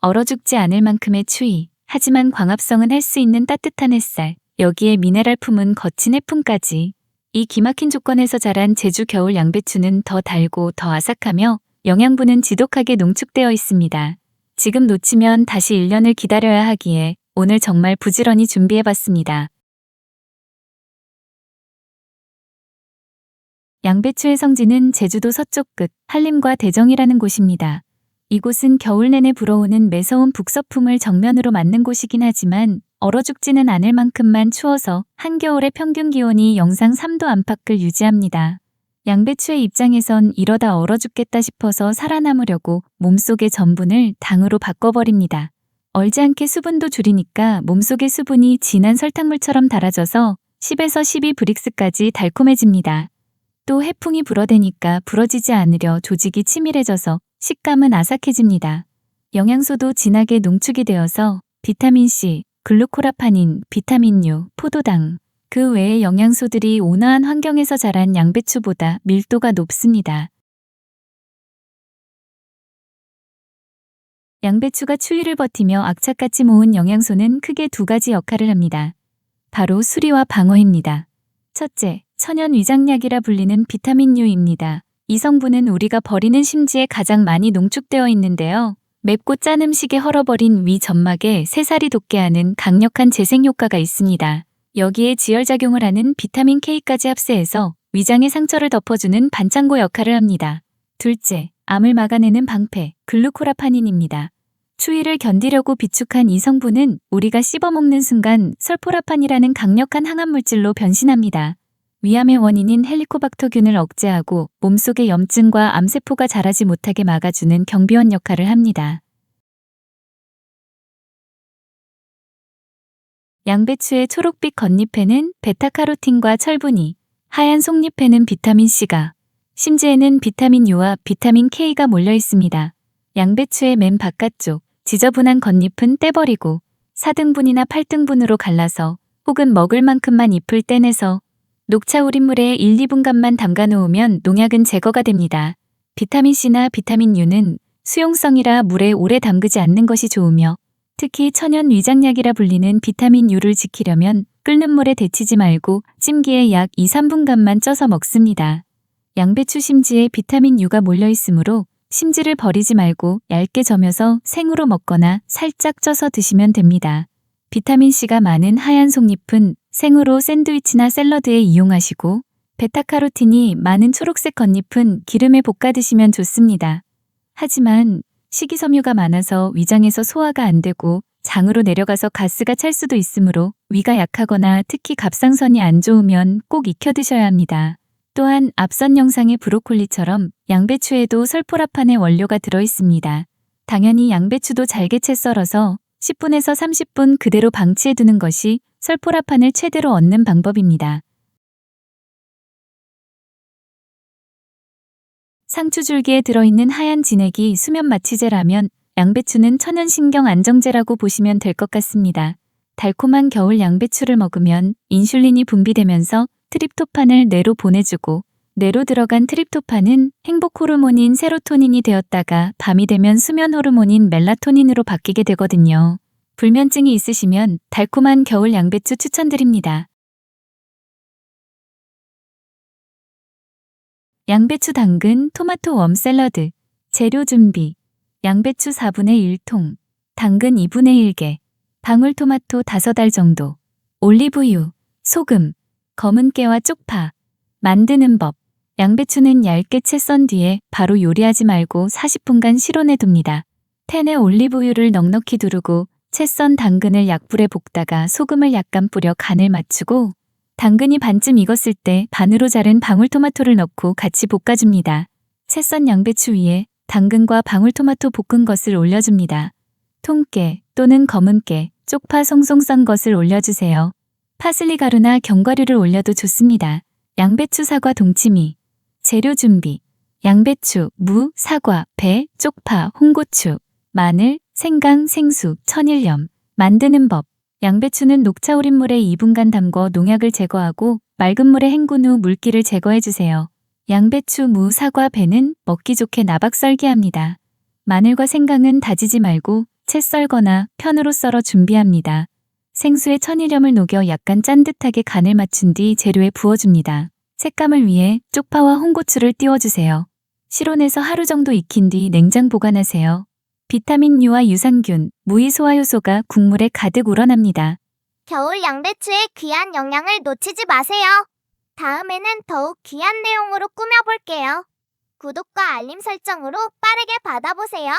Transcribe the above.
얼어 죽지 않을 만큼의 추위, 하지만 광합성은 할 수 있는 따뜻한 햇살, 여기에 미네랄 품은 거친 해풍까지. 이 기막힌 조건에서 자란 제주 겨울 양배추는 더 달고 더 아삭하며 영양분은 지독하게 농축되어 있습니다. 지금 놓치면 다시 1년을 기다려야 하기에 오늘 정말 부지런히 준비해봤습니다. 양배추의 성지는 제주도 서쪽 끝 한림과 대정이라는 곳입니다. 이곳은 겨울 내내 불어오는 매서운 북서풍을 정면으로 맞는 곳이긴 하지만 얼어 죽지는 않을 만큼만 추워서 한겨울의 평균 기온이 영상 3도 안팎을 유지합니다. 양배추의 입장에선 이러다 얼어 죽겠다 싶어서 살아남으려고 몸속의 전분을 당으로 바꿔버립니다. 얼지 않게 수분도 줄이니까 몸속의 수분이 진한 설탕물처럼 달아져서 10에서 12 브릭스까지 달콤해집니다. 또 해풍이 불어대니까 부러지지 않으려 조직이 치밀해져서 식감은 아삭해집니다. 영양소도 진하게 농축이 되어서 비타민C, 글루코라파닌, 비타민유, 포도당, 그 외의 영양소들이 온화한 환경에서 자란 양배추보다 밀도가 높습니다. 양배추가 추위를 버티며 악착같이 모은 영양소는 크게 두 가지 역할을 합니다. 바로 수리와 방어입니다. 첫째, 천연 위장약이라 불리는 비타민유입니다. 이 성분은 우리가 버리는 심지에 가장 많이 농축되어 있는데요. 맵고 짠 음식에 헐어버린 위 점막에 새살이 돋게 하는 강력한 재생 효과가 있습니다. 여기에 지혈작용을 하는 비타민 K까지 합세해서 위장의 상처를 덮어주는 반창고 역할을 합니다. 둘째, 암을 막아내는 방패, 글루코라파닌입니다. 추위를 견디려고 비축한 이 성분은 우리가 씹어먹는 순간 설포라판이라는 강력한 항암 물질로 변신합니다. 위암의 원인인 헬리코박터균을 억제하고 몸속의 염증과 암세포가 자라지 못하게 막아주는 경비원 역할을 합니다. 양배추의 초록빛 겉잎에는 베타카로틴과 철분이, 하얀 속잎에는 비타민C가, 심지에는 비타민 U와 비타민 K가 몰려 있습니다. 양배추의 맨 바깥쪽, 지저분한 겉잎은 떼버리고 4등분이나 8등분으로 갈라서 혹은 먹을 만큼만 잎을 떼내서 녹차 우린물에 1, 2분간만 담가 놓으면 농약은 제거가 됩니다. 비타민C나 비타민U는 수용성이라 물에 오래 담그지 않는 것이 좋으며 특히 천연 위장약이라 불리는 비타민U를 지키려면 끓는 물에 데치지 말고 찜기에 약 2, 3분간만 쪄서 먹습니다. 양배추 심지에 비타민U가 몰려 있으므로 심지를 버리지 말고 얇게 저며서 생으로 먹거나 살짝 쪄서 드시면 됩니다. 비타민C가 많은 하얀 속잎은 생으로 샌드위치나 샐러드에 이용하시고 베타카로틴이 많은 초록색 겉잎은 기름에 볶아 드시면 좋습니다. 하지만 식이섬유가 많아서 위장에서 소화가 안 되고 장으로 내려가서 가스가 찰 수도 있으므로 위가 약하거나 특히 갑상선이 안 좋으면 꼭 익혀 드셔야 합니다. 또한 앞선 영상의 브로콜리처럼 양배추에도 설포라판의 원료가 들어 있습니다. 당연히 양배추도 잘게 채 썰어서 10분에서 30분 그대로 방치해 두는 것이 설포라판을 최대로 얻는 방법입니다. 상추줄기에 들어있는 하얀 진액이 수면 마취제라면 양배추는 천연신경 안정제라고 보시면 될 것 같습니다. 달콤한 겨울 양배추를 먹으면 인슐린이 분비되면서 트립토판을 뇌로 보내주고 뇌로 들어간 트립토판은 행복 호르몬인 세로토닌이 되었다가 밤이 되면 수면 호르몬인 멜라토닌으로 바뀌게 되거든요. 불면증이 있으시면 달콤한 겨울 양배추 추천드립니다. 양배추 당근 토마토 웜 샐러드 재료 준비 양배추 4분의 1통 당근 2분의 1개 방울토마토 5알 정도 올리브유 소금 검은 깨와 쪽파 만드는 법 양배추는 얇게 채 썬 뒤에 바로 요리하지 말고 40분간 실온에 둡니다. 팬에 올리브유를 넉넉히 두르고 채 썬 당근을 약불에 볶다가 소금을 약간 뿌려 간을 맞추고 당근이 반쯤 익었을 때 반으로 자른 방울토마토를 넣고 같이 볶아줍니다. 채 썬 양배추 위에 당근과 방울토마토 볶은 것을 올려줍니다. 통깨 또는 검은깨, 쪽파 송송 썬 것을 올려주세요. 파슬리 가루나 견과류를 올려도 좋습니다. 양배추, 사과, 동치미. 재료 준비. 양배추, 무, 사과, 배, 쪽파, 홍고추, 마늘, 생강, 생수, 천일염. 만드는 법. 양배추는 녹차 우린 물에 2분간 담궈 농약을 제거하고 맑은 물에 헹군 후 물기를 제거해 주세요. 양배추, 무, 사과, 배는 먹기 좋게 나박 썰기 합니다. 마늘과 생강은 다지지 말고 채 썰거나 편으로 썰어 준비합니다. 생수에 천일염을 녹여 약간 짠듯하게 간을 맞춘 뒤 재료에 부어줍니다. 색감을 위해 쪽파와 홍고추를 띄워주세요. 실온에서 하루 정도 익힌 뒤 냉장 보관하세요. 비타민 U와 유산균, 무의 소화 요소가 국물에 가득 우러납니다. 겨울 양배추의 귀한 영양을 놓치지 마세요. 다음에는 더욱 귀한 내용으로 꾸며볼게요. 구독과 알림 설정으로 빠르게 받아보세요.